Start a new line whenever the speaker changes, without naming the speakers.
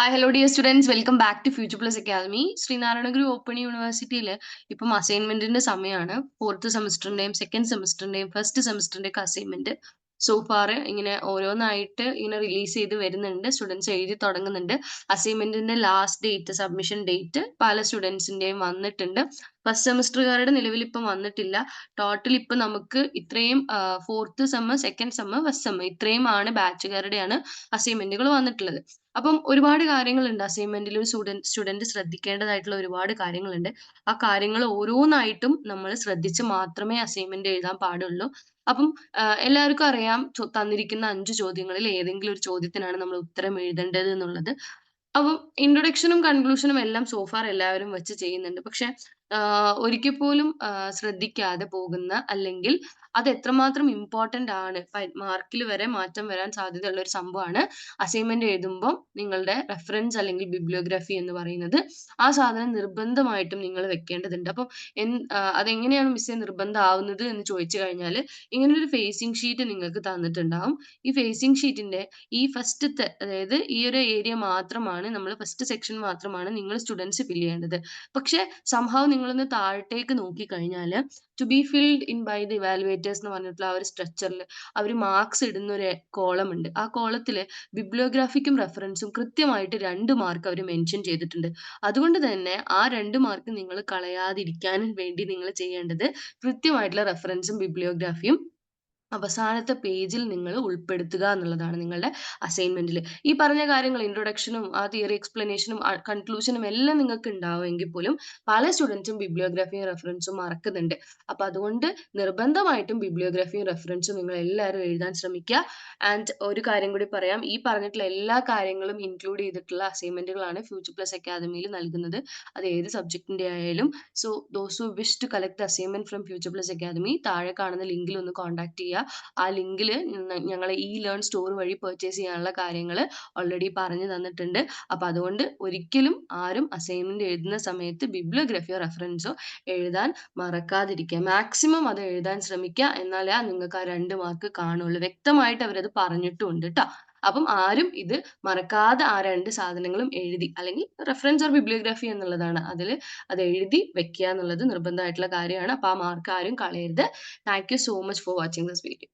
Hi hello dear students welcome back to future plus academy Sreenarayanaguru open യൂണിവേഴ്സിറ്റിയിൽ ഇപ്പം അസൈൻമെന്റിന്റെ സമയമാണ് ഫോർത്ത് സെമസ്റ്ററിന്റെയും സെക്കൻഡ് സെമസ്റ്ററിന്റെയും ഫസ്റ്റ് സെമസ്റ്ററിന്റെ ഒക്കെ അസൈൻമെന്റ് സോ ഫാർ ഇങ്ങനെ ഓരോന്നായിട്ട് ഇങ്ങനെ റിലീസ് ചെയ്ത് വരുന്നുണ്ട്. സ്റ്റുഡൻസ് എഴുതി തുടങ്ങുന്നുണ്ട്. അസൈൻമെന്റിന്റെ ലാസ്റ്റ് ഡേറ്റ് സബ്മിഷൻ ഡേറ്റ് പല സ്റ്റുഡൻസിന്റെയും വന്നിട്ടുണ്ട്. ഫസ്റ്റ് സെമസ്റ്ററുകാരുടെ നിലവിൽ ഇപ്പം വന്നിട്ടില്ല. ടോട്ടൽ ഇപ്പം നമുക്ക് ഇത്രയും fourth sem second sem first sem ഇത്രയും ആണ് ബാച്ചുകാരുടെയാണ് അസൈൻമെന്റുകൾ വന്നിട്ടുള്ളത്. അപ്പം ഒരുപാട് കാര്യങ്ങളുണ്ട്. അസൈൻമെന്റിൽ ഒരു സ്റ്റുഡന്റ് സ്റ്റുഡന്റ് ശ്രദ്ധിക്കേണ്ടതായിട്ടുള്ള ഒരുപാട് കാര്യങ്ങളുണ്ട്. ആ കാര്യങ്ങൾ ഓരോന്നായിട്ടും നമ്മൾ ശ്രദ്ധിച്ച് മാത്രമേ അസൈൻമെന്റ് എഴുതാൻ പാടുള്ളൂ. അപ്പം എല്ലാവർക്കും അറിയാം തന്നിരിക്കുന്ന അഞ്ച് ചോദ്യങ്ങളിൽ ഏതെങ്കിലും ഒരു ചോദ്യത്തിനാണ് നമ്മൾ ഉത്തരം എഴുതേണ്ടത് എന്നുള്ളത്. അപ്പം ഇൻട്രൊഡക്ഷനും കൺക്ലൂഷനും എല്ലാം സോഫാർ എല്ലാവരും വെച്ച് ചെയ്യുന്നുണ്ട്. പക്ഷെ ഒരിക്കൽ പോലും ശ്രദ്ധിക്കാതെ പോകുന്ന അല്ലെങ്കിൽ അത് എത്രമാത്രം ഇമ്പോർട്ടന്റ് ആണ് മാർക്കിൽ വരെ മാറ്റം വരാൻ സാധ്യതയുള്ള ഒരു സംഭവമാണ് അസൈൻമെന്റ് എഴുതുമ്പോൾ നിങ്ങളുടെ റെഫറൻസ് അല്ലെങ്കിൽ ബിബ്ലിയോഗ്രഫി എന്ന് പറയുന്നത്. ആ സാധനം നിർബന്ധമായിട്ടും നിങ്ങൾ വെക്കേണ്ടതുണ്ട്. അപ്പം അതെങ്ങനെയാണ് മിസ്സേ നിർബന്ധമാവുന്നത് എന്ന് ചോദിച്ചു കഴിഞ്ഞാൽ ഇങ്ങനെ ഒരു ഫേസിംഗ് ഷീറ്റ് നിങ്ങൾക്ക് തന്നിട്ടുണ്ടാവും. ഈ ഫേസിംഗ് ഷീറ്റിന്റെ ഈ ഫസ്റ്റത്തെ അതായത് ഈ ഒരു ഏരിയ മാത്രമാണ് നമ്മൾ ഫസ്റ്റ് സെക്ഷൻ മാത്രമാണ് നിങ്ങൾ സ്റ്റുഡൻസ് ഫില്ല് ചെയ്യേണ്ടത്. പക്ഷേ സംഭവം നിങ്ങളൊന്ന് താഴത്തേക്ക് നോക്കി കഴിഞ്ഞാൽ to be filled in by the evaluators എന്ന് പറഞ്ഞിട്ടുള്ള ആ ഒരു സ്ട്രക്ചറിൽ അവർ മാർക്സ് ഇടുന്ന ഒരു കോളം ഉണ്ട്. ആ കോളത്തിൽ ബിബ്ലിയോഗ്രാഫിക്കും റെഫറൻസും കൃത്യമായിട്ട് രണ്ട് മാർക്ക് അവർ മെൻഷൻ ചെയ്തിട്ടുണ്ട്. അതുകൊണ്ട് തന്നെ ആ രണ്ട് മാർക്ക് നിങ്ങൾ കളയാതിരിക്കാനും വേണ്ടി നിങ്ങൾ ചെയ്യേണ്ടത് കൃത്യമായിട്ടുള്ള റെഫറൻസും ബിബ്ലിയോഗ്രാഫിയും അവസാനത്തെ പേജിൽ നിങ്ങൾ ഉൾപ്പെടുത്തുക എന്നുള്ളതാണ് നിങ്ങളുടെ അസൈൻമെന്റിൽ ഈ പറഞ്ഞ കാര്യങ്ങൾ ഇൻട്രൊഡക്ഷനും ആ തിയറി എക്സ്പ്ലനേഷനും കൺക്ലൂഷനും എല്ലാം നിങ്ങൾക്ക് ഉണ്ടാവുമെങ്കിൽ പോലും പല സ്റ്റുഡൻസും ബിബ്ലിയോഗ്രാഫിയും റെഫറൻസും മറക്കുന്നുണ്ട്. അപ്പൊ അതുകൊണ്ട് നിർബന്ധമായിട്ടും ബിബ്ലിയോഗ്രാഫിയും റെഫറൻസും നിങ്ങൾ എല്ലാവരും എഴുതാൻ ശ്രമിക്കുക. ആൻഡ് ഒരു കാര്യം കൂടി പറയാം. ഈ പറഞ്ഞിട്ടുള്ള എല്ലാ കാര്യങ്ങളും ഇൻക്ലൂഡ് ചെയ്തിട്ടുള്ള അസൈൻമെന്റുകളാണ് ഫ്യൂച്ചർ പ്ലസ് അക്കാദമിയിൽ നൽകുന്നത്. അത് ഏത് സബ്ജക്റ്റിന്റെ ആയാലും. So those who wish to collect assignment from future plus academy താഴെ കാണുന്ന ലിങ്കിൽ ഒന്ന് കോൺടാക്ട് ചെയ്യുക. ആ ലിങ്കിൽ ഞങ്ങൾ ഈ ലേൺ സ്റ്റോർ വഴി പർച്ചേസ് ചെയ്യാനുള്ള കാര്യങ്ങൾ ഓൾറെഡി പറഞ്ഞു തന്നിട്ടുണ്ട്. അപ്പം അതുകൊണ്ട് ഒരിക്കലും ആരും അസൈൻമെന്റ് എഴുതുന്ന സമയത്ത് ബിബ്ലിയോഗ്രഫിയോ റെഫറൻസോ എഴുതാൻ മറക്കാതിരിക്കുക. മാക്സിമം അത് എഴുതാൻ ശ്രമിക്കുക. എന്നാലേ നിങ്ങൾക്ക് ആ രണ്ട് മാർക്ക് കാണുള്ളൂ വ്യക്തമായിട്ട് അവരത് പറഞ്ഞിട്ടുണ്ട് കേട്ടോ അപ്പം ആരും ഇത് മറക്കാതെ ആ രണ്ട് സാധനങ്ങളും എഴുതി അല്ലെങ്കിൽ റെഫറൻസ് ഓർ ബിബ്ലിയോഗ്രഫി എന്നുള്ളതാണ്. അതിൽ അത് എഴുതി വെക്കുക എന്നുള്ളത് നിർബന്ധമായിട്ടുള്ള കാര്യമാണ്. അപ്പോൾ ആ മാർക്ക് ആരും കളയരുത്. Thank you so much for watching this video